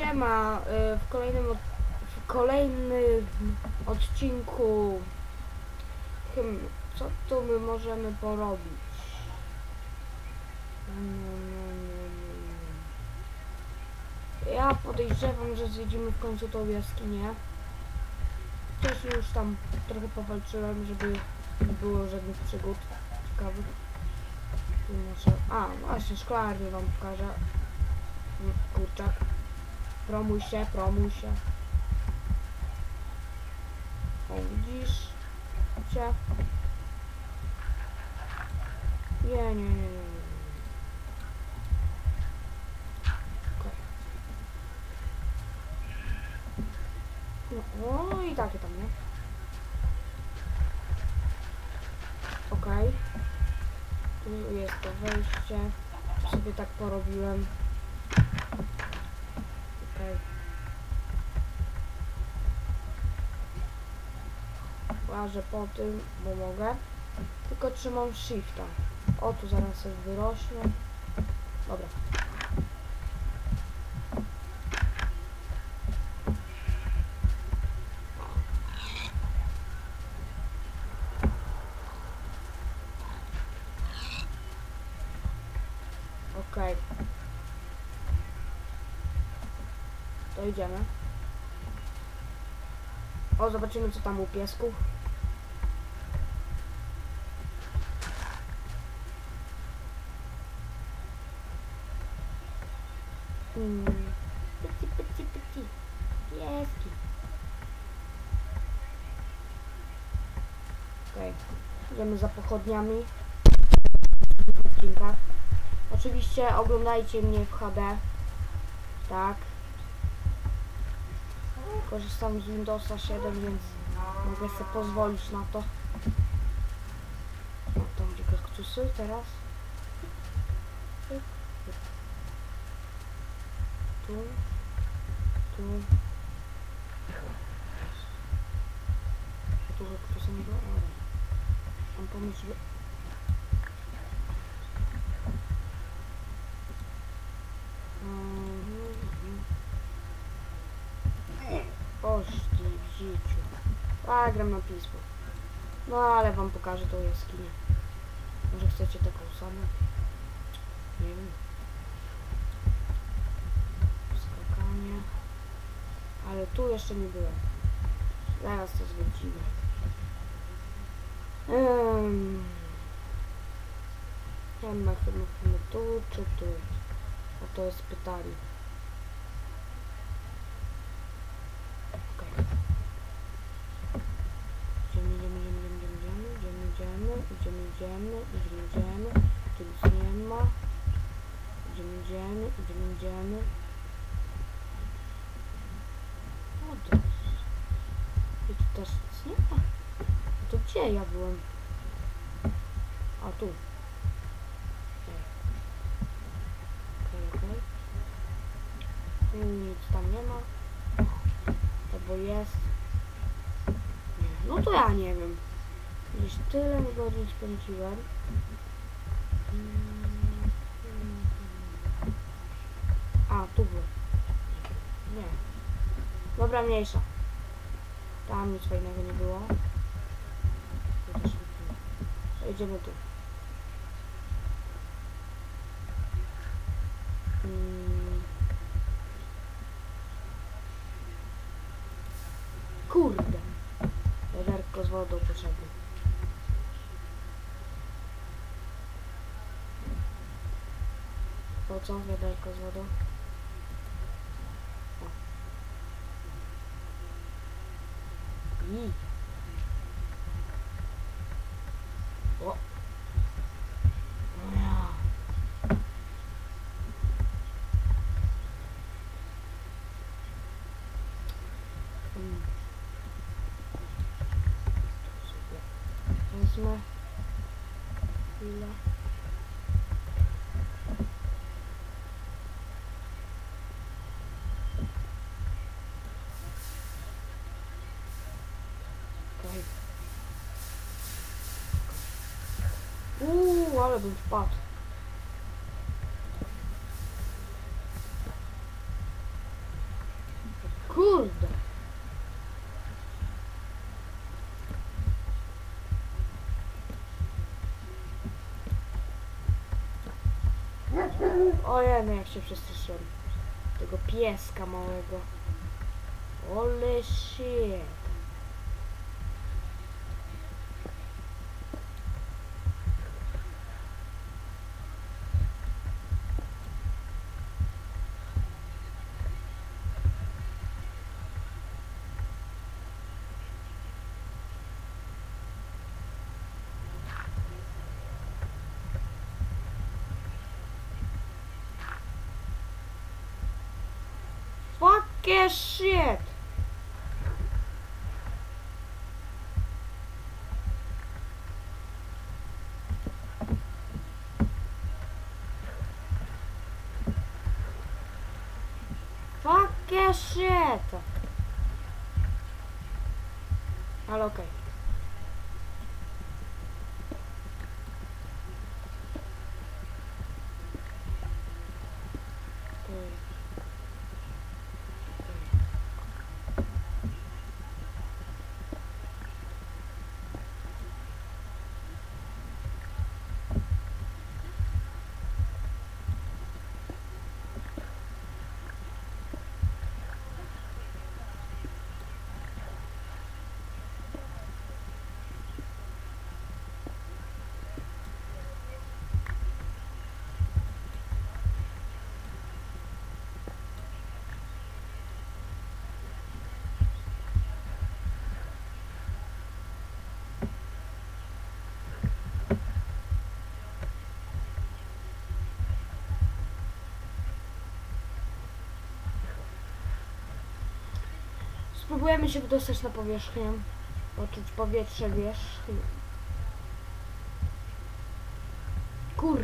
Siema, y, w kolejnym, w kolejnym odcinku hmm, co tu my możemy porobić? Ja podejrzewam, że zwiedzimy w końcu tą jaskinię. Wcześniej już tam trochę powalczyłem, żeby nie było żadnych przygód ciekawych. Tu muszę... A, właśnie, szklarnię wam pokażę. Kurczak. Promuj się, promuj się. O, widzisz? Się. Nie, nie, nie, nie. nie. No, o, i takie tam, nie? Okej. Tu jest to wejście. Sobie tak porobiłem. Okej. Łażę po tym, bo mogę. Tylko trzymam shifta. O, tu zaraz sobie wyrośnie. Dobra. Okej. To idziemy. O, zobaczymy co tam u piesków. Hmm. Pyci, pyci, pyci. Pieski. Okej. Idziemy za pochodniami. W odcinkach. Oczywiście oglądajcie mnie w HD. Tak. Korzystam z Windowsa 7, więc mogę sobie pozwolić na to. O, to będzie kaktusy teraz. Tu. Tu. Tu kaktusa nie było? Mam pomysł, żeby... A, gram na pismo. No, ale wam pokażę tą jaskinię. Może chcecie taką samą? Nie wiem. Skakanie. Ale tu jeszcze nie byłem. Zaraz to zwiedzimy. Um. Chyba, chyba, tu czy tu? O to jest pytanie. Idziemy, idziemy. O, to. I tu też nic nie ma. A to gdzie ja byłem? A tu. Okej, okej. Tu Nic tam nie ma. Albo jest. Nie. No to ja nie wiem. Gdzieś tyle godzin spędziłem. Mm, A, tu był. Nie. Dobra, mniejsza. Tam nic fajnego nie było. Było. Idziemy tu. Mm. Kurde. Wiaderko z wodą potrzebne. Po co wiaderko z wodą? に。お。っうん。お願いします。U, ale bym wpadł. Kurde. Ojej, no jak się przestraszyłem. Tego pieska małego. Ole shit. Fucking shit. Fucking shit. Ale okej. Okay. Spróbujemy się wydostać na powierzchnię. Poczuć powietrze wierzch. Kur.